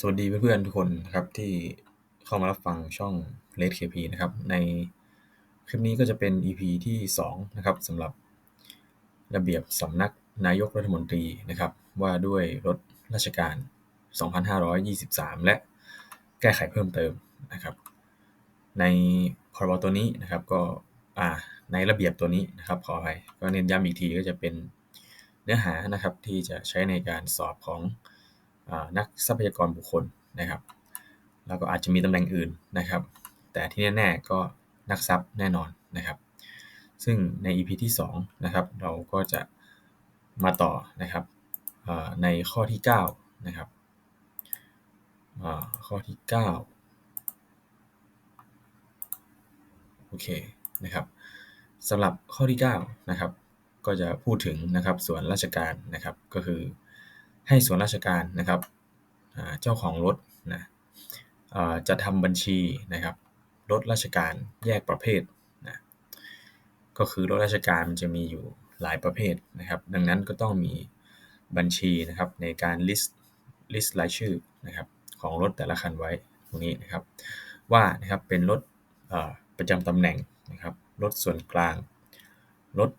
สวัสดีเพื่อนๆทุกคนนะครับที่เข้ามารับฟังช่อง Red KP นะครับ ในคลิปนี้ก็จะเป็น EP ที่2นะครับสำหรับระเบียบสำนักนายกรัฐมนตรีนะครับ ว่าด้วยรถราชการ 2523 และแก้ไขเพิ่มเติมนะครับ ในพรบตัวนี้นะครับก็ในระเบียบตัวนี้นะครับขออภัยก็เน้นย้ำอีกทีก็จะเป็นเนื้อหานะครับที่จะใช้ในการสอบของ นักทรัพยากรบุคคลนะครับ แล้วก็อาจจะมีตำแหน่งอื่นนะครับ แต่ที่แน่ๆก็นักทรัพย์แน่นอนนะครับ ซึ่งใน EP ที่2นะครับเราก็จะมาต่อนะครับในข้อที่9นะครับข้อที่ 9 โอเคนะครับสำหรับข้อที่ 9 นะครับ ก็จะพูดถึงนะครับส่วนราชการนะครับก็คือ ให้ส่วนราชการนะครับเจ้าของรถนะจะทำบัญชีนะครับรถราชการแยกประเภทนะก็คือรถราชการมันจะมีอยู่หลายประเภทนะครับ ดังนั้นก็ต้องมีบัญชีนะครับในการ list list รายชื่อนะครับของรถแต่ละคันไว้ตรงนี้นะครับ ว่านะครับเป็นรถประจำตำแหน่งนะครับรถส่วนกลาง รถ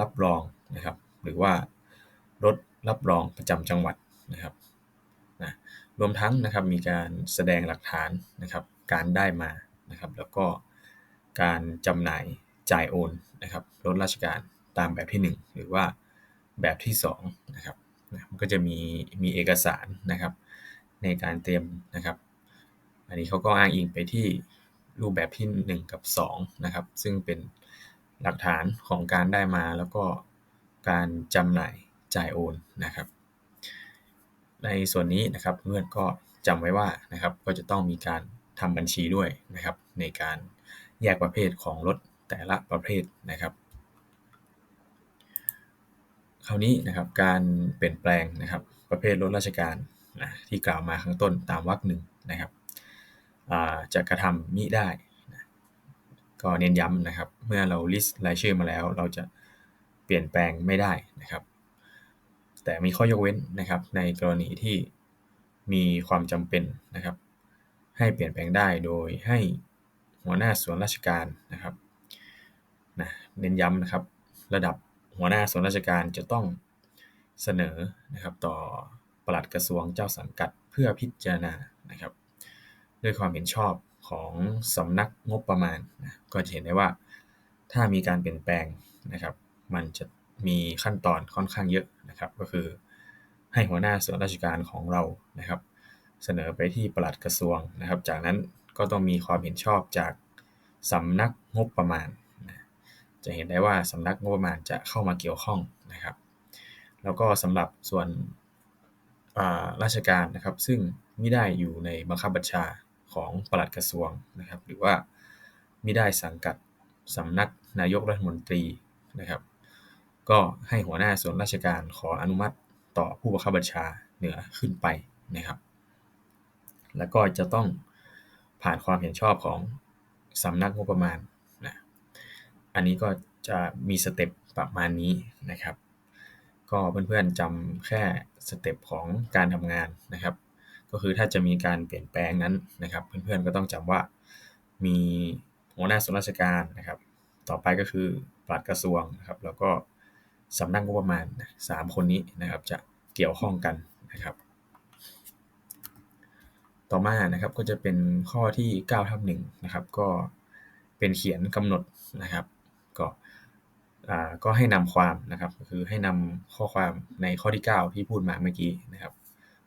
รับรองนะครับ หรือว่ารถรับรองประจำจังหวัด นะครับนะรวมทั้งนะครับมีการแสดงหลักฐานนะครับการได้มานะครับแล้วก็การจำหน่ายจ่ายโอนนะครับรถราชการตามแบบที่ 1 หรือว่าแบบที่2นะครับมันก็จะมีมีเอกสารนะครับในการเตรียมนะครับ อันนี้เขาก็อ้างอิงไปที่รูปแบบที่ 1 กับ2นะครับซึ่งเป็นหลักฐานของการได้มาแล้วก็การจำหน่ายจ่ายโอนนะครับ ในส่วนนี้นะครับเพื่อนก็จำไว้ว่านะครับก็จะต้องมีการทำบัญชีด้วยนะครับ ในการแยกประเภทของรถแต่ละประเภทนะครับ คราวนี้นะครับการเปลี่ยนแปลงนะครับประเภทรถราชการนะที่กล่าวมาข้างต้นตามวรรคหนึ่งนะครับจะกระทำมิได้นะก็เน้นย้ำนะครับ เมื่อเราลิสต์รายชื่อมาแล้ว เราจะเปลี่ยนแปลงไม่ได้นะครับ แต่มีข้อยกเว้นนะครับ ในกรณีที่มีความจำเป็นนะครับ ให้เปลี่ยนแปลงได้โดยให้หัวหน้าส่วนราชการนะครับนะเน้นย้ำนะครับ ระดับหัวหน้าส่วนราชการจะต้องเสนอนะครับ ต่อปลัดกระทรวงเจ้าสังกัดเพื่อพิจารณานะครับ ด้วยความเห็นชอบของสำนักงบประมาณนะก็จะเห็นได้ว่าถ้ามีการเปลี่ยนแปลงนะครับ มันจะ มีขั้นตอนค่อนข้างเยอะนะครับ ก็คือให้หัวหน้าส่วนราชการของเรานะครับ เสนอไปที่ปลัดกระทรวงนะครับ จากนั้นก็ต้องมีความเห็นชอบจากสำนักงบประมาณ จะเห็นได้ว่าสำนักงบประมาณจะเข้ามาเกี่ยวข้องนะครับ แล้วก็สำหรับส่วนราชการนะครับ ซึ่งไม่ได้อยู่ในบังคับบัญชาของปลัดกระทรวงนะครับ หรือว่าไม่ได้สังกัดสำนักนายกรัฐมนตรีนะครับ ก็ให้หัวหน้าส่วนราชการขออนุมัติต่อผู้บังคับบัญชาเหนือขึ้นไปนะครับ แล้วก็จะต้องผ่านความเห็นชอบของสำนักงบประมาณนะ อันนี้ก็จะมีสเต็ปประมาณนี้นะครับ ก็เพื่อนๆจำแค่สเต็ปของการทำงานนะครับ ก็คือถ้าจะมีการเปลี่ยนแปลงนั้นนะครับ เพื่อนๆก็ต้องจำว่ามีหัวหน้าส่วนราชการนะครับ ต่อไปก็คือปลัดกระทรวงนะครับ แล้วก็ สำนักงบประมาณสามคนนี้นะครับจะเกี่ยวข้องกันนะครับ ต่อมานะครับก็จะเป็นข้อที่9ทับ1นะครับก็เป็นเขียนกำหนดนะครับ ก็ก็ให้นำความนะครับคือให้นำข้อความในข้อที่ 9 ที่พูดมาเมื่อกี้นะครับ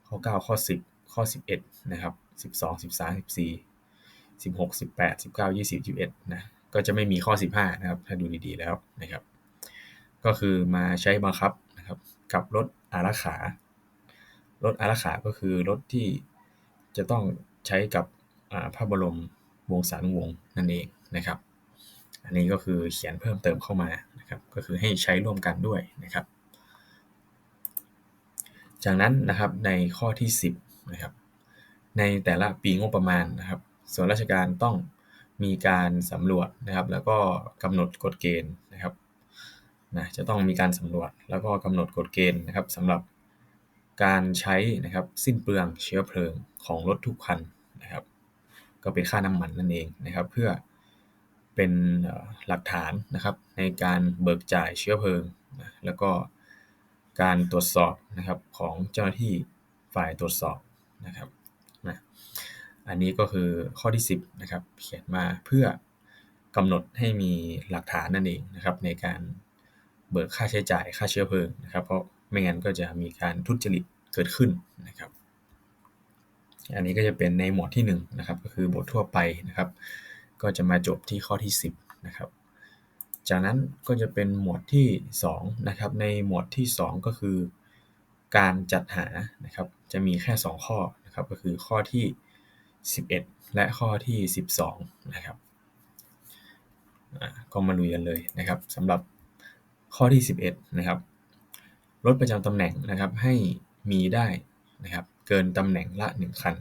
ข้อ 9 ข้อ 10 ข้อ 11 นะครับ 12 13 14 16 18 19 20 21นะก็จะไม่มีข้อ 15 นะครับ ถ้าดูดีๆแล้วนะครับ ก็คือมาใช้บังคับนะครับ กับรถอารักขารถอารักขาก็คือรถที่จะต้องใช้กับพระบรมวงศานุวงศ์นั่นเองนะครับ อันนี้ก็คือเขียนเพิ่มเติมเข้ามานะครับ ก็คือให้ใช้ร่วมกันด้วยนะครับ จากนั้นนะครับในข้อที่ 10นะครับ ในแต่ละปีงบประมาณนะครับ ส่วนราชการต้องมีการสำรวจนะครับ แล้วก็กำหนดกฎเกณฑ์นะครับ นะจะต้องมีการสำรวจแล้วก็กำหนดกฎเกณฑ์นะครับสำหรับการใช้นะครับสิ้นเปลืองเชื้อเพลิงของรถทุกคันนะครับก็เป็นค่าน้ำมันนั่นเองนะครับ เพื่อเป็นหลักฐานนะครับในการเบิกจ่ายเชื้อเพลิงนะแล้วก็การตรวจสอบนะครับของเจ้าหน้าที่ฝ่ายตรวจสอบนะครับนะอันนี้ก็คือข้อที่ 10นะครับเขียนมาเพื่อกำหนดให้มีหลักฐานนั่นเองนะครับในการ เบิกค่าใช้จ่ายค่าเชื้อเพลิงนะครับ เพราะไม่งั้นก็จะมีการทุจริตเกิดขึ้นนะครับ อันนี้ก็จะเป็นในหมวดที่1นะครับก็คือบททั่วไปนะครับ ก็จะมาจบที่ข้อที่ 10นะครับจากนั้นก็จะเป็นหมวดที่2นะครับในหมวดที่ 2 ก็คือ การจัดหานะครับจะมีแค่ 2 ข้อนะครับก็คือข้อที่ 11 และข้อที่ 12นะครับก็มาลุยกันเลยนะครับสำหรับ ข้อที่ 11 นะครับรถประจำตำแหน่งนะครับให้มีได้นะครับเกินตำแหน่งละ 1 คัน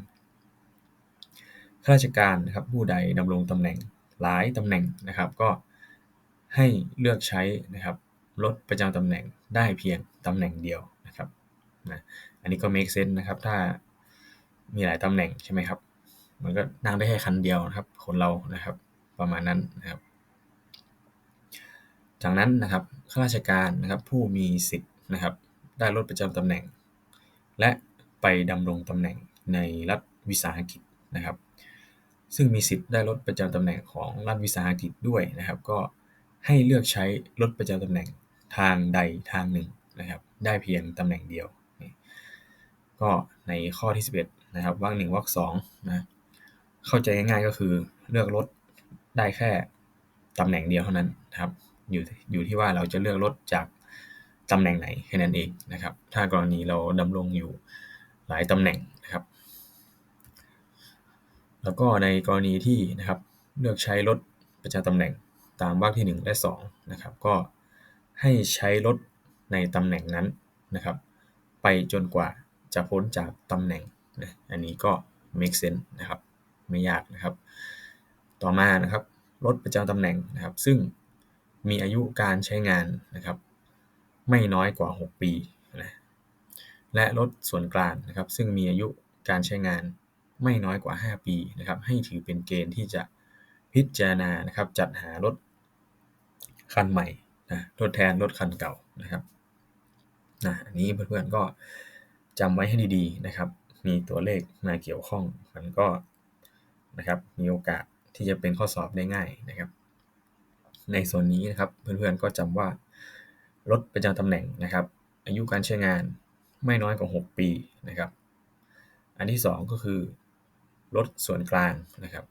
ข้าราชการนะครับผู้ใดดำรงตำแหน่งหลายตำแหน่งนะครับ ก็ให้เลือกใช้นะครับรถประจำตำแหน่งได้เพียงตำแหน่งเดียวนะครับนะอันนี้ก็ make sense นะครับ ถ้ามีหลายตำแหน่งใช่ไหมครับ มันก็นั่งได้แค่คันเดียวนะครับ คนเรานะครับประมาณนั้นนะครับ จากนั้นนะครับข้าราชการนะครับผู้มีสิทธิ์นะครับได้รถประจำตำแหน่ง และไปดำรงตำแหน่งในรัฐวิสาหกิจนะครับ ซึ่งมีสิทธิ์ได้รถประจำตำแหน่งของรัฐวิสาหกิจด้วยนะครับ ก็ให้เลือกใช้รถประจำตำแหน่งทางใดทางหนึ่งนะครับได้เพียงตำแหน่งเดียว ก็ในข้อที่ 11นะครับวรรคหนึ่งวรรคสองนะเข้าใจง่ายๆก็คือเลือกรถได้แค่ตำแหน่งเดียวเท่านั้นนะครับ อยู่อยู่ที่ว่าเราจะเลือกรถจากตำแหน่งไหนแค่นั้นเองนะครับ ถ้ากรณีเราดำรงอยู่หลายตำแหน่งนะครับ แล้วก็ในกรณีที่นะครับเลือกใช้รถประจำตำแหน่งตามวรรคที่ 1 และ2นะครับก็ให้ใช้รถในตำแหน่งนั้นนะครับ ไปจนกว่าจะพ้นจากตำแหน่งนะอันนี้ก็ make sense นะครับ ไม่ยากนะครับ ต่อมานะครับรถประจำตำแหน่งนะครับ ซึ่ง มีอายุการใช้งานนะครับไม่น้อยกว่า 6 ปีนะและรถส่วนกลางนะครับซึ่งมีอายุการใช้งานไม่น้อยกว่า 5 ปีนะครับให้ถือเป็นเกณฑ์ที่จะพิจารณานะครับจัดหารถคันใหม่นะทดแทนรถคันเก่านะครับนะอันนี้เพื่อนๆก็จำไว้ให้ดีๆนะครับ มีตัวเลขมาเกี่ยวข้องมันก็นะครับมีโอกาสที่จะเป็นข้อสอบได้ง่ายนะครับ ในส่วนนี้นะครับ เพื่อนๆก็จำว่า รถประจำตำแหน่งนะครับ อายุการใช้งานไม่น้อยกว่า 6 ปีนะครับ อันที่ 2 ก็คือรถส่วนกลางนะครับ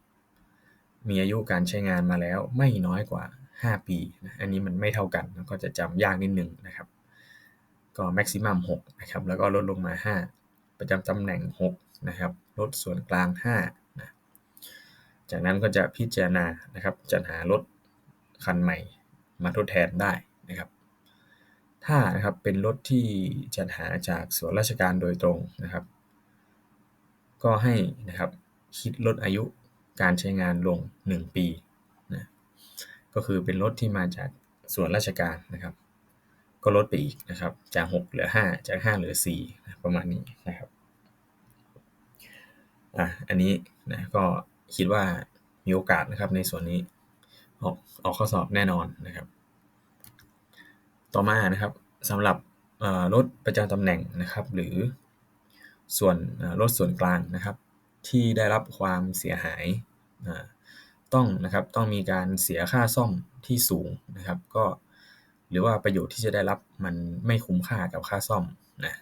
มีอายุการใช้งานมาแล้วไม่น้อยกว่า 5 ปีนะอันนี้มันไม่เท่ากันก็จะจำยากนิดนึงนะครับ ก็แม็กซิมัม6นะครับแล้วก็ลดลงมา 5 ประจำตำแหน่ง 6 นะครับรถส่วนกลาง5นะจากนั้นก็จะพิจารณานะครับจัดหารถ คันใหม่มาทดแทนได้นะครับ ถ้านะครับเป็นรถที่จัดหาจากส่วนราชการโดยตรงนะครับ ก็ให้นะครับคิดลดอายุการใช้งานลง 1 ปีนะก็คือเป็นรถที่มาจากส่วนราชการนะครับ ก็ลดไปอีกนะครับ จาก 6 เหลือ 5 จาก 5 เหลือ4นะประมาณนี้นะครับอะอันนี้นะก็คิดว่ามีโอกาสนะครับในส่วนนี้ ออกออกข้อสอบแน่นอนนะครับ ต่อมานะครับสำหรับรถประจำตำแหน่งนะครับ หรือส่วนรถส่วนกลางนะครับ ที่ได้รับความเสียหายต้องนะครับต้องมีการเสียค่าซ่อมที่สูงนะครับ ก็หรือว่าประโยชน์ที่จะได้รับมันไม่คุ้มค่ากับค่าซ่อมนะ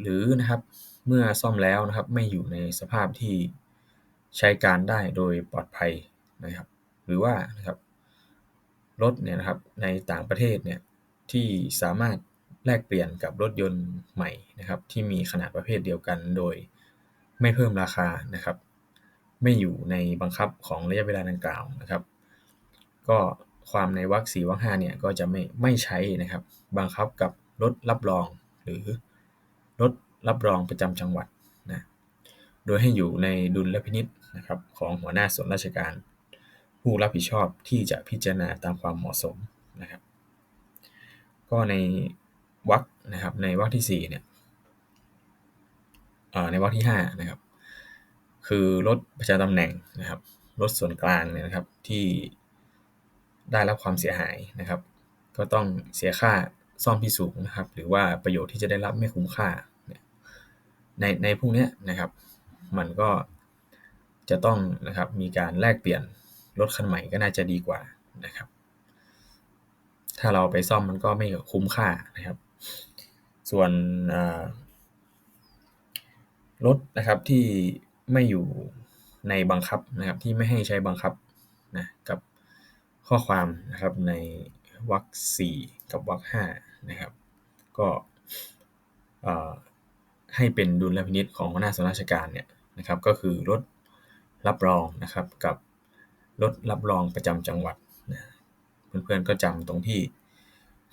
หรือนะครับเมื่อซ่อมแล้วนะครับไม่อยู่ในสภาพที่ใช้การได้โดยปลอดภัย นะครับ หรือว่านะครับรถเนี่ยนะครับในต่างประเทศเนี่ยที่สามารถแลกเปลี่ยนกับรถยนต์ใหม่นะครับ ที่มีขนาดประเภทเดียวกัน โดยไม่เพิ่มราคานะครับ ไม่อยู่ในบังคับของระยะเวลาดังกล่าวนะครับ ก็ความในวรรคสี่วรรคห้าเนี่ยก็จะไม่ไม่ใช้นะครับ บังคับกับรถรับรอง หรือรถรับรองประจำจังหวัดนะโดยให้อยู่ในดุลพินิษนะครับของหัวหน้าส่วนราชการ ผู้รับผิดชอบที่จะพิจารณาตามความเหมาะสมนะครับ ก็ในวรรคนะครับในวรรคที่4เนี่ยในวรรคที่5นะครับคือรถประจำตำแหน่งนะครับรถส่วนกลางเนี่ยนะครับที่ได้รับความเสียหายนะครับ ก็ต้องเสียค่าซ่อมที่สูงนะครับ หรือว่าประโยชน์ที่จะได้รับไม่คุ้มค่าในในพวกนี้นะครับ มันก็จะต้องนะครับมีการแลกเปลี่ยน รถคันใหม่ก็น่าจะดีกว่านะครับ ถ้าเราไปซ่อมมันก็ไม่คุ้มค่านะครับ ส่วนรถนะครับที่ไม่อยู่ในบังคับนะครับที่ไม่ให้ใช้บังคับนะกับข้อความนะครับในวรรคสี่กับวรรคห้านะครับ ก็ให้เป็นดุลพินิษของหัวหน้าส่วนราชการเนี่ยนะครับ ก็คือรถรับรองนะครับกับ รถรับรองประจำจังหวัดนะเพื่อนๆก็จำตรงที่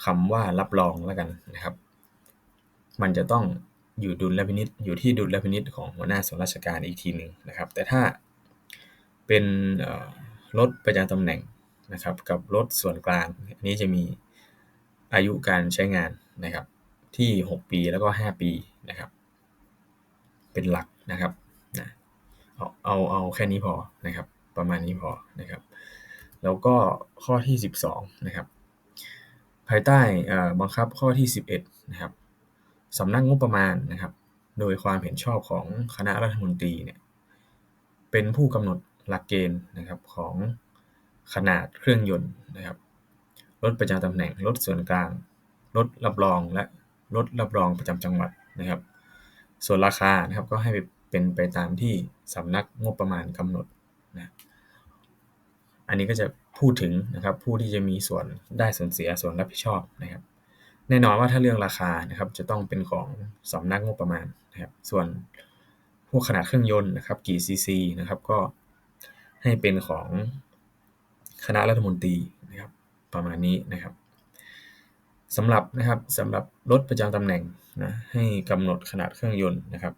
คำว่ารับรองแล้วกันนะครับ มันจะต้องอยู่ดุลพินิษอยู่ที่ดุลพินิษของหัวหน้าส่วนราชการอีกทีหนึ่งนะครับ แต่ถ้าเป็นรถประจำตำแหน่งนะครับกับรถส่วนกลางอันนี้จะมีอายุการใช้งานนะครับที่ 6 ปีแล้วก็ 5 ปีนะครับ เป็นหลักนะครับนะเอาเอาเอาแค่นี้พอนะครับ ประมาณนี้พอนะครับ แล้วก็ข้อที่ 12 นะครับ ภายใต้บังคับข้อที่ 11 นะครับสำนักงบประมาณนะครับ โดยความเห็นชอบของคณะรัฐมนตรีเนี่ยเป็นผู้กำหนดหลักเกณฑ์นะครับของขนาดเครื่องยนต์นะครับรถประจำตำแหน่งรถส่วนกลางรถรับรองและรถรับรองประจำจังหวัดนะครับ ส่วนราคานะครับก็ให้เป็นไปตามที่สำนักงบประมาณกำหนด นะอันนี้ก็จะพูดถึงนะครับผู้ที่จะมีส่วนได้ส่วนเสียส่วนรับผิดชอบนะครับ แน่นอนว่าถ้าเรื่องราคานะครับจะต้องเป็นของสำนักงบประมาณนะครับ ส่วนพวกขนาดเครื่องยนต์นะครับกี่ซีซีนะครับก็ให้เป็นของคณะรัฐมนตรีนะครับประมาณนี้นะครับสำหรับนะครับสำหรับรถประจำตำแหน่งนะให้กำหนดขนาดเครื่องยนต์นะครับ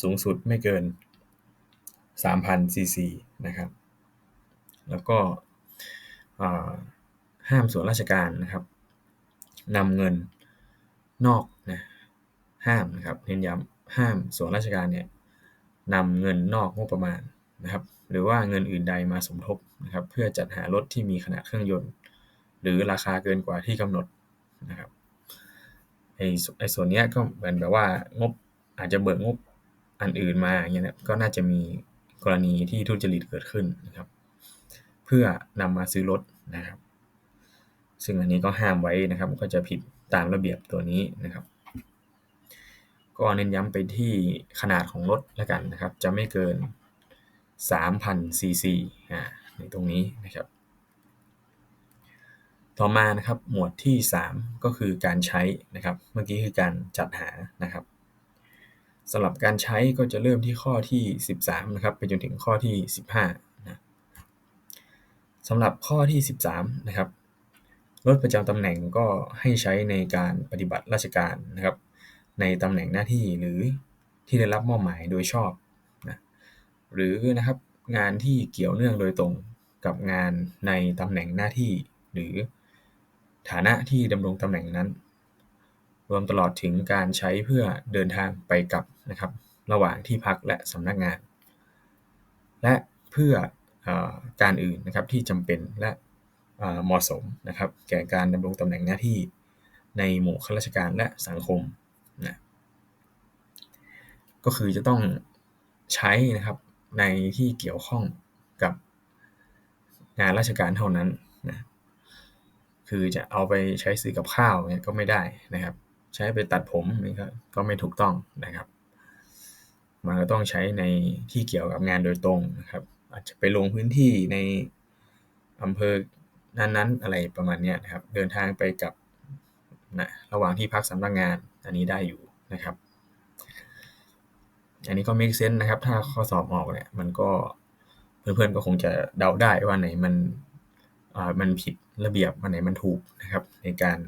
สูงสุดไม่เกิน 3,000 ซีซีนะครับ แล้วก็ห้ามส่วนราชการนะครับนำเงินนอกนะห้ามนะครับเน้นย้ำห้ามส่วนราชการเนี่ยนำเงินนอกงบประมาณนะครับหรือว่าเงินอื่นใดมาสมทบนะครับเพื่อจัดหารถที่มีขนาดเครื่องยนต์ หรือราคาเกินกว่าที่กำหนดนะครับไอ้ไอ้ส่วนนี้ก็เหมือนแบบว่างบอาจจะเบิกงบอันอื่นมาอย่างเงี้ยนะก็น่าจะมี กรณีที่ทุจริตเกิดขึ้นนะครับ เพื่อนำมาซื้อรถนะครับ ซึ่งอันนี้ก็ห้ามไว้นะครับ ก็จะผิดตามระเบียบตัวนี้นะครับ ก็เน้นย้ำไปที่ขนาดของรถแล้วกันนะครับ จะไม่เกิน 3,000ซีซีอ่าในตรงนี้นะครับ ต่อมานะครับหมวดที่ 3 ก็คือการใช้นะครับ เมื่อกี้คือการจัดหานะครับ สำหรับการใช้ก็จะเริ่มที่ข้อที่ 13 นะครับไปจนถึงข้อที่ 15นะสำหรับข้อที่ 13 นะครับรถประจำตำแหน่งก็ให้ใช้ในการปฏิบัติราชการนะครับ ในตำแหน่งหน้าที่หรือที่ได้รับมอบหมายโดยชอบนะหรือนะครับงานที่เกี่ยวเนื่องโดยตรงกับงานในตำแหน่งหน้าที่ หรือฐานะที่ดำรงตำแหน่งนั้น รวมตลอดถึงการใช้เพื่อเดินทางไปกลับนะครับ ระหว่างที่พักและสำนักงาน และเพื่ออการอื่นนะครับที่จำเป็นและเหมาะสมนะครับ แก่การดำรงตำแหน่งหน้าที่ในหมู่ข้าราชการและสังคมนะก็คือจะต้องใช้นะครับในที่เกี่ยวข้องกับงานราชการเท่านั้นนะคือจะเอาไปใช้ซื้อกับข้าวเนี่ยก็ไม่ได้นะครับ ใช้ไปตัดผมนี่ก็ก็ไม่ถูกต้องนะครับ มันก็ต้องใช้ในที่เกี่ยวกับงานโดยตรงนะครับ อาจจะไปลงพื้นที่ในอำเภอนั้นๆ อะไรประมาณนี้นะครับ เดินทางไปกับนะระหว่างที่พักสำนักงงานอันนี้ได้อยู่นะครับ อันนี้ก็ make sense นะครับ ถ้าข้อสอบออกเนี่ยมันก็เพื่อนๆก็คงจะเดาได้ว่าไหนมันมันผิดระเบียบอันไหนมันถูกนะครับ ในการ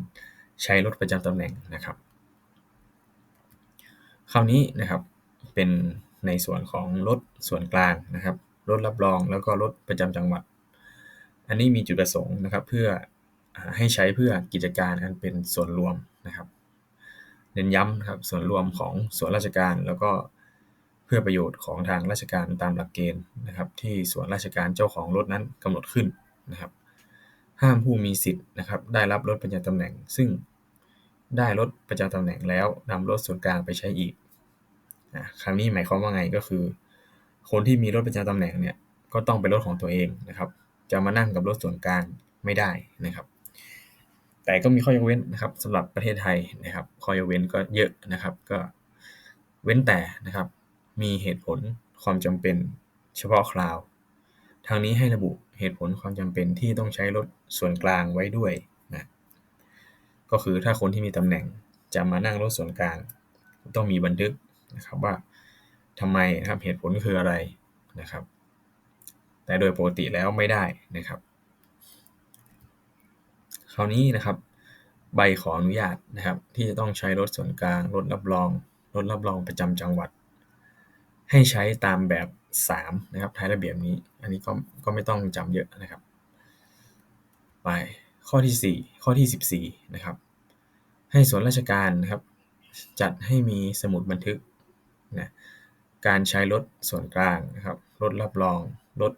ใช้รถประจำตำแหน่งนะครับ คราวนี้นะครับเป็นในส่วนของรถส่วนกลางนะครับรถรับรองแล้วก็รถประจำจังหวัด อันนี้มีจุดประสงค์นะครับเพื่อให้ใช้เพื่อกิจการอันเป็นส่วนรวมนะครับ เน้นย้ำนะครับส่วนรวมของส่วนราชการแล้วก็เพื่อประโยชน์ของทางราชการตามหลักเกณฑ์นะครับ ที่ส่วนราชการเจ้าของรถนั้นกำหนดขึ้นนะครับ ห้ามผู้มีสิทธิ์นะครับได้รับรถประจำตำแหน่ง ซึ่งได้รถประจำตำแหน่งแล้วนำรถส่วนกลางไปใช้อีกนะคำนี้หมายความว่าไงก็คือ คนที่มีรถประจำตำแหน่งเนี่ยก็ต้องเป็นรถของตัวเองนะครับ จะมานั่งกับรถส่วนกลางไม่ได้นะครับ แต่ก็มีข้อยกเว้นนะครับสำหรับประเทศไทยนะครับข้อยกเว้นก็เยอะนะครับก็เว้นแต่นะครับมีเหตุผลความจำเป็นเฉพาะคราว ทางนี้ให้ระบุเหตุผลความจำเป็นที่ต้องใช้รถส่วนกลางไว้ด้วยนะก็คือถ้าคนที่มีตำแหน่งจะมานั่งรถส่วนกลาง ต้องมีบันทึกนะครับว่าทำไมนะครับเหตุผลคืออะไรนะครับ แต่โดยปกติแล้วไม่ได้นะครับ คราวนี้นะครับ ใบขออนุญาตนะครับ ที่จะต้องใช้รถส่วนกลางรถรับรองรถรับรองประจำจังหวัด ให้ใช้ตามแบบ 3 นะครับท้ายระเบียบนี้ อันนี้ก็ก็ไม่ต้องจำเยอะนะครับ ไปข้อที่ 4 ข้อที่ 14 นะครับ ให้ส่วนราชการนะครับ จัดให้มีสมุดบันทึกนะการใช้รถส่วนกลางนะครับรถรับรองรถ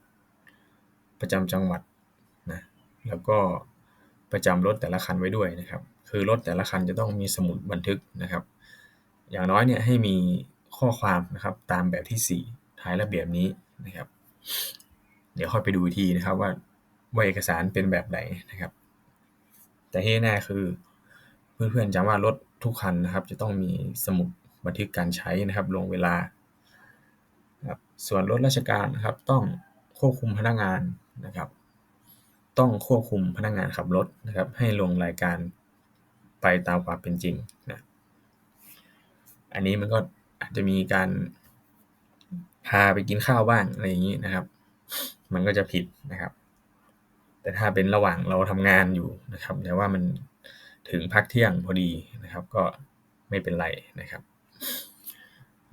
ประจำจังหวัดนะแล้วก็ประจำรถแต่ละคันไว้ด้วยนะครับ คือรถแต่ละคันจะต้องมีสมุดบันทึกนะครับ อย่างน้อยเนี่ยให้มีข้อความนะครับตามแบบที่ 4ายระเบียบนี้นะครับ เดี๋ยวค่อยไปดูทีนะครับว่าว่าเอกสารเป็นแบบไหนนะครับ แต่ที่แน่คือเพื่อนๆจำว่ารถทุกคันนะครับ จะต้องมีสมุดบันทึกการใช้นะครับลงเวลาครับส่วนรถราชการนะครับต้องควบคุมพนักงานนะครับ ต้องควบคุมพนักงานขับรถนะครับ ให้ลงรายการไปตามความเป็นจริงนะอันนี้มันก็อาจจะมีการ พาไปกินข้าวบ้างอะไรอย่างนี้นะครับ มันก็จะผิดนะครับ แต่ถ้าเป็นระหว่างเราทำงานอยู่นะครับแต่ว่ามันถึงพักเที่ยงพอดีนะครับ ก็ไม่เป็นไรนะครับ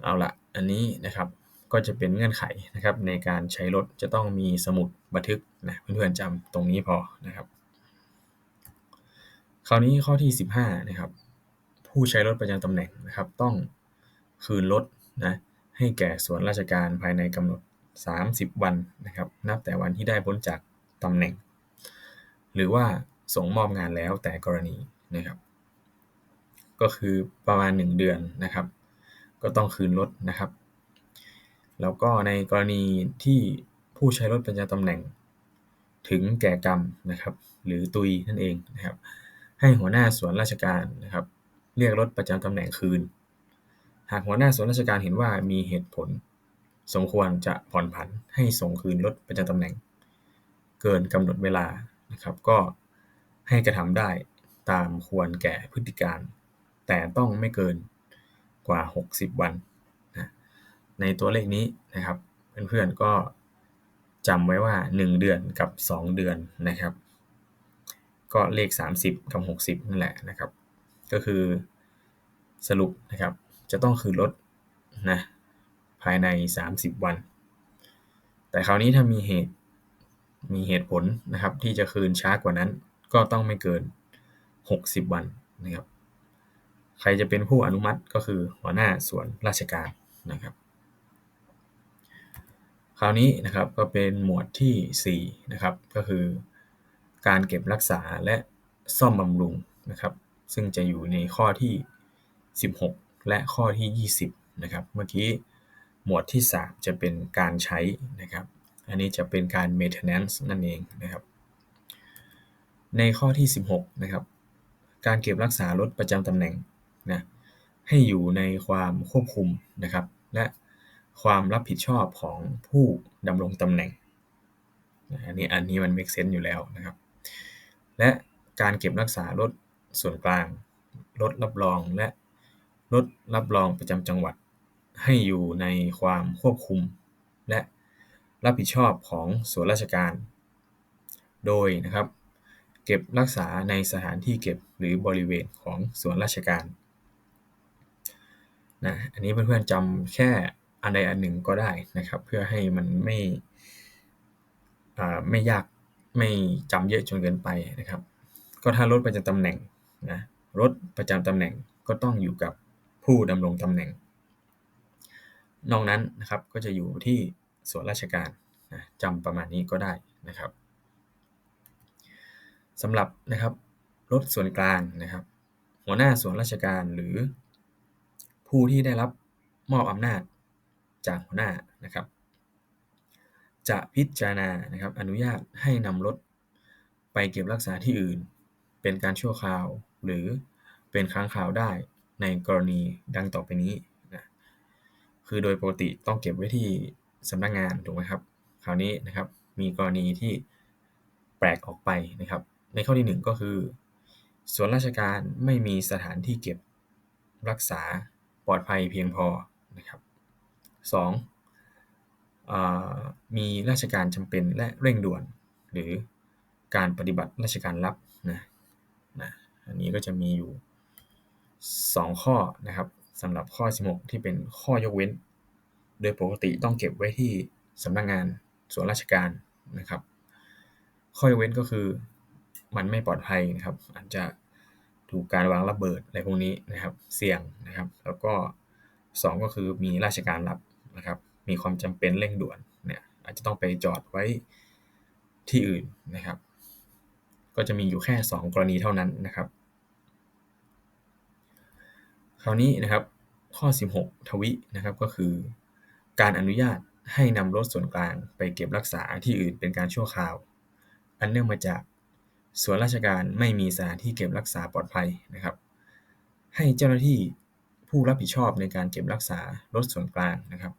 เอาละอันนี้นะครับก็จะเป็นเงื่อนไขนะครับในการใช้รถจะต้องมีสมุดบันทึกนะเพื่อนๆจำตรงนี้พอนะครับ คราวนี้ข้อที่ 15นะครับผู้ใช้รถประจำตำแหน่งนะครับ ต้องคืนรถนะ ให้แก่ส่วนราชการภายในกำหนด 30 วันนะครับ นับแต่วันที่ได้พ้นจากตำแหน่ง หรือว่าส่งมอบงานแล้วแต่กรณีนะครับ ก็คือประมาณ 1 เดือนนะครับ ก็ต้องคืนรถนะครับ แล้วก็ในกรณีที่ผู้ใช้รถประจำตำแหน่ง ถึงแก่กรรมนะครับ หรือตุยนั่นเองนะครับ ให้หัวหน้าส่วนราชการนะครับ เรียกรถประจำตำแหน่งคืน หากหัวหน้าส่วนราชการเห็นว่ามีเหตุผลสมควรจะผ่อนผันให้ส่งคืนรถประจำตำแหน่ง เกินกำหนดเวลานะครับก็ให้กระทำได้ตามควรแก่พฤติการ แต่ต้องไม่เกินกว่า 60 วันนะในตัวเลขนี้นะครับ เพื่อนๆก็จำไว้ว่า 1 เดือนกับ 2 เดือนนะครับ ก็เลข 30 กับ 60 นั่นแหละนะครับ ก็คือสรุปนะครับ จะต้องคืนรถนะภายใน 30 วัน แต่คราวนี้ถ้ามีเหตุมีเหตุผลนะครับที่จะคืนช้ากว่านั้น ก็ต้องไม่เกิน 60 วันนะครับ ใครจะเป็นผู้อนุมัติก็คือหัวหน้าส่วนราชการนะครับ คราวนี้นะครับก็เป็นหมวดที่4นะครับก็คือการเก็บรักษาและซ่อมบำรุงนะครับ ซึ่งจะอยู่ในข้อที่ 16 และข้อที่ 20นะครับเมื่อกี้หมวดที่ 3 จะเป็นการใช้นะครับอันนี้จะเป็นการ maintenance นั่นเองนะครับในข้อที่ 16นะครับการเก็บรักษารถประจำตำแหน่งนะให้อยู่ในความควบคุมนะครับและความรับผิดชอบของผู้ดำรงตำแหน่งอันนี้อันนี้มัน make sense อยู่แล้วนะครับ และการเก็บรักษารถส่วนกลาง รถรับรองและ รถรับรองประจำจังหวัด ให้อยู่ในความควบคุม และรับผิดชอบของส่วนราชการ โดยนะครับ เก็บรักษาในสถานที่เก็บหรือบริเวณของส่วนราชการนะอันนี้เพื่อนๆจำแค่อันใดอันหนึ่งก็ได้นะครับ เพื่อให้มันไม่ไม่ยากไม่จำเยอะจนเกินไปนะครับ ก็ถ้ารถประจำตำแหน่งนะรถประจำตำแหน่งก็ต้องอยู่กับ ผู้ดำรงตำแหน่ง นอกนั้นนะครับก็จะอยู่ที่ส่วนราชการนะจำประมาณนี้ก็ได้นะครับสำหรับนะครับรถส่วนกลางนะครับ หัวหน้าส่วนราชการหรือผู้ที่ได้รับมอบอำนาจจากหัวหน้านะครับ จะพิจารณานะครับอนุญาตให้นำรถไปเก็บรักษาที่อื่น เป็นการชั่วคราวหรือเป็นครั้งคราวได้ ในกรณีดังต่อไปนี้นะคือโดยปกติต้องเก็บไว้ที่สำนักงงานถูกไหมครับ คราวนี้นะครับมีกรณีที่แปลกออกไปนะครับ ในข้อที่ 1 ก็คือ ส่วนราชการไม่มีสถานที่เก็บรักษาปลอดภัยเพียงพอนะครับ 2. มีราชการจำเป็นและเร่งด่วน หรือการปฏิบัติราชการลับนะนะอันนี้ก็จะมีอยู่ 2 ข้อนะครับสำหรับข้อ 16 ที่เป็นข้อยกเว้น โดยปกติต้องเก็บไว้ที่สำนักงงานส่วนราชการนะครับ ข้อยกเว้นก็คือมันไม่ปลอดภัยนะครับ อาจจะถูกการวางระเบิดอะไรพวกนี้นะครับ เสี่ยงนะครับ แล้วก็ 2 ก็คือมีราชการรับนะครับ มีความจำเป็นเร่งด่วนเนี่ยอาจจะต้องไปจอดไว้ที่อื่นนะครับ ก็จะมีอยู่แค่ 2 กรณีเท่านั้นนะครับ คราวนี้นะครับข้อ 16 ทวินะครับก็คือ การอนุญาตให้นำรถส่วนกลางไปเก็บรักษาที่อื่นเป็นการชั่วคราว อันเนื่องมาจากส่วนราชการไม่มีสถานที่เก็บรักษาปลอดภัยนะครับ ให้เจ้าหน้าที่ผู้รับผิดชอบในการเก็บรักษารถส่วนกลางนะครับ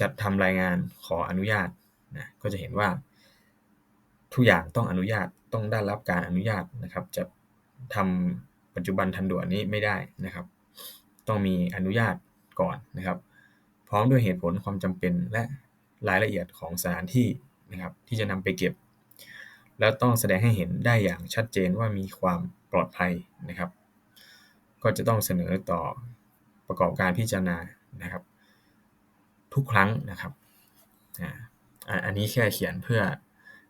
จัดทำรายงานขออนุญาตนะก็จะเห็นว่า ทุกอย่างต้องอนุญาตต้องได้รับการอนุญาตนะครับ จะทำปัจจุบันทันด่วนนี้ไม่ได้นะครับ ต้องมีอนุญาตก่อนนะครับ พร้อมด้วยเหตุผลความจำเป็นและรายละเอียดของสถานที่นะครับ ที่จะนำไปเก็บ แล้วต้องแสดงให้เห็นได้อย่างชัดเจนว่ามีความปลอดภัยนะครับ ก็จะต้องเสนอต่อประกอบการพิจารณานะครับ ทุกครั้งนะครับอันนี้แค่เขียนเพื่อ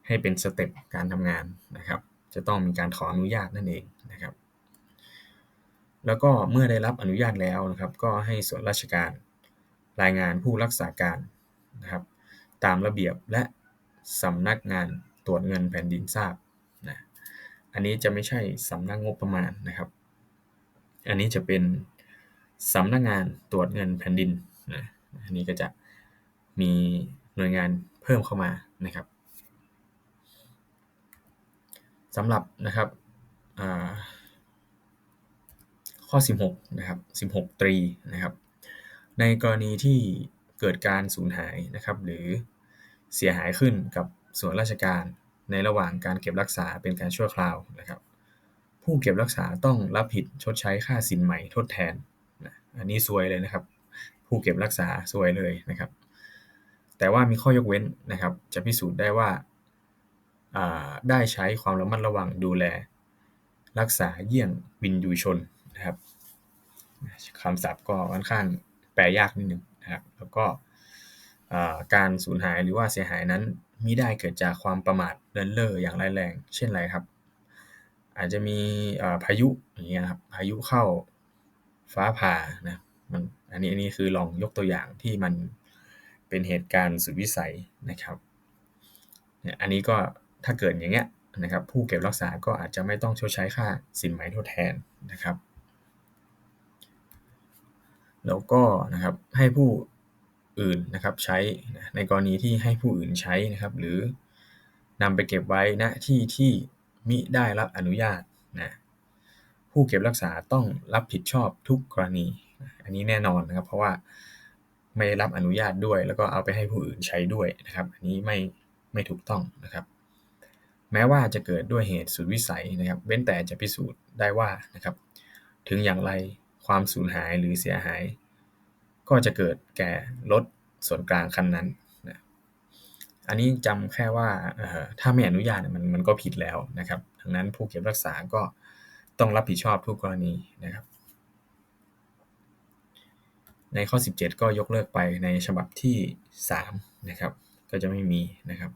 ให้เป็นสเต็ปการทำงานนะครับ จะต้องมีการขออนุญาตนั่นเองนะครับ แล้วก็เมื่อได้รับอนุญาตแล้วนะครับ ก็ให้ส่วนราชการรายงานผู้รักษาการนะครับ ตามระเบียบและสำนักงานตรวจเงินแผ่นดินทราบนะอันนี้จะไม่ใช่สำนักงบประมาณนะครับ อันนี้จะเป็นสำนักงานตรวจเงินแผ่นดินนะอันนี้ก็จะมีหน่วยงานเพิ่มเข้ามานะครับสำหรับนะครับ ข้อ 16 นะครับ 16 ตรีนะครับ ในกรณีที่เกิดการสูญหายนะครับ หรือเสียหายขึ้นกับส่วนราชการในระหว่างการเก็บรักษาเป็นการชั่วคราวนะครับ ผู้เก็บรักษาต้องรับผิดชดใช้ค่าสินใหม่ทดแทนนะอันนี้ซวยเลยนะครับ ผู้เก็บรักษาซวยเลยนะครับ แต่ว่ามีข้อยกเว้นนะครับ จะพิสูจน์ได้ว่าได้ใช้ความระมัดระวังดูแล รักษาเยี่ยงวินยูชน นะครับคำศัพท์ก็ค่อนข้างแปลยากนิดนึงนะครับ แล้วก็การสูญหายหรือว่าเสียหายนั้นมิได้เกิดจากความประมาทเลินเล่ออย่างร้ายแรง เช่นไรครับ อาจจะมีพายุอย่างเงี้ยครับพายุเข้าฟ้าผ่านะมันอันนี้อันนี้คือลองยกตัวอย่างที่มันเป็นเหตุการณ์สุดวิสัยนะครับเนี่ยอันนี้ก็ถ้าเกิดอย่างเงี้ยนะครับผู้เก็บรักษาก็อาจจะไม่ต้องชดใช้ค่าสินไหมทดแทนนะครับ แล้วก็นะครับให้ผู้อื่นนะครับใช้ในกรณีที่ให้ผู้อื่นใช้นะครับ หรือนำไปเก็บไว้ณที่ที่มิได้รับอนุญาตนะผู้เก็บรักษาต้องรับผิดชอบทุกกรณี อันนี้แน่นอนนะครับ เพราะว่าไม่ได้รับอนุญาตด้วย แล้วก็เอาไปให้ผู้อื่นใช้ด้วยนะครับ อันนี้ไม่ไม่ถูกต้องนะครับ แม้ว่าจะเกิดด้วยเหตุสุดวิสัยนะครับ เว้นแต่จะพิสูจน์ได้ว่านะครับ ถึงอย่างไร ความสูญหายหรือเสียหาย ก็จะเกิดแก่รถส่วนกลางคันนั้นนะอันนี้จำแค่ว่าถ้าไม่อนุญาตมันมันก็ผิดแล้วนะครับดังนั้นผู้เก็บรักษาก็ต้องรับผิดชอบทุกกรณีนะครับ ในข้อ 17 ก็ยกเลิกไปในฉบับที่3นะครับ ก็จะไม่มีนะครับ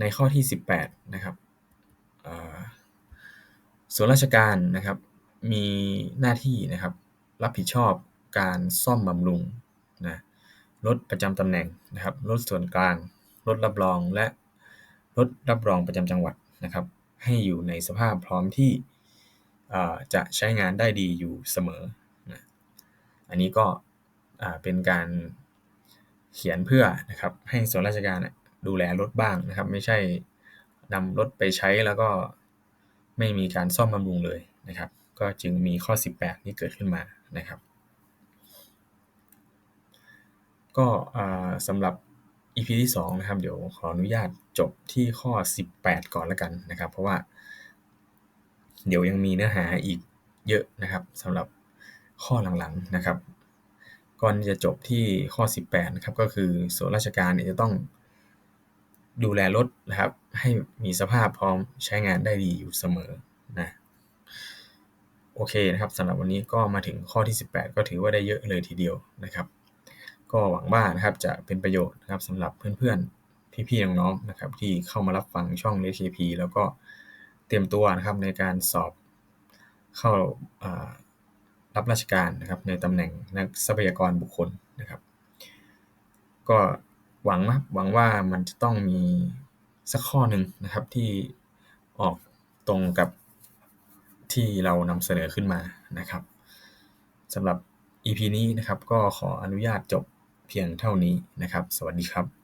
ในข้อที่ 18นะครับส่วนราชการนะครับ มีหน้าที่นะครับ รับผิดชอบการซ่อมบำรุงนะรถประจำตำแหน่งนะครับรถส่วนกลาง รถรับรองและรถรับรองประจำจังหวัดนะครับ ให้อยู่ในสภาพพร้อมที่จะใช้งานได้ดีอยู่เสมอนะอันนี้ก็เป็นการเขียนเพื่อนะครับให้ส่วนราชการดูแลรถบ้างนะครับ ไม่ใช่นำรถไปใช้แล้วก็ไม่มีการซ่อมบำรุงเลยนะครับ ก็จึงมีข้อ 18 นี้เกิดขึ้นมานะครับ ก็สำหรับ EP ที่ 2 นะครับ เดี๋ยวขออนุญาตจบที่ข้อ 18 ก่อนแล้วกันนะครับ เพราะว่า เดี๋ยวยังมีเนื้อหาอีกเยอะนะครับสำหรับข้อหลังๆนะครับ ก่อนจะจบที่ข้อ 18 นะครับ ก็คือส่วนราชการเนี่ยจะต้องดูแลรถนะครับ ให้มีสภาพพร้อมใช้งานได้ดีอยู่เสมอนะ โอเคนะครับสำหรับวันนี้ก็มาถึงข้อที่ 18 ก็ถือว่าได้เยอะเลยทีเดียวนะครับ ก็หวังว่านะครับจะเป็นประโยชน์นะครับสำหรับเพื่อนๆ พี่ๆน้องๆนะครับที่เข้ามารับฟังช่อง l e KP แล้วก็เตรียมตัวนะครับในการสอบเข้ารับราชการนะครับในตำแหน่งนักทรัพยากรบุคคลนะครับ ก็หวังนะหวังว่ามันจะต้องมีสักข้อหนึ่งนะครับที่ออกตรงกับ ที่เรานำเสนอขึ้นมานะครับสำหรับ EP นี้นะครับก็ขออนุญาตจบเพียงเท่านี้นะครับ สวัสดีครับ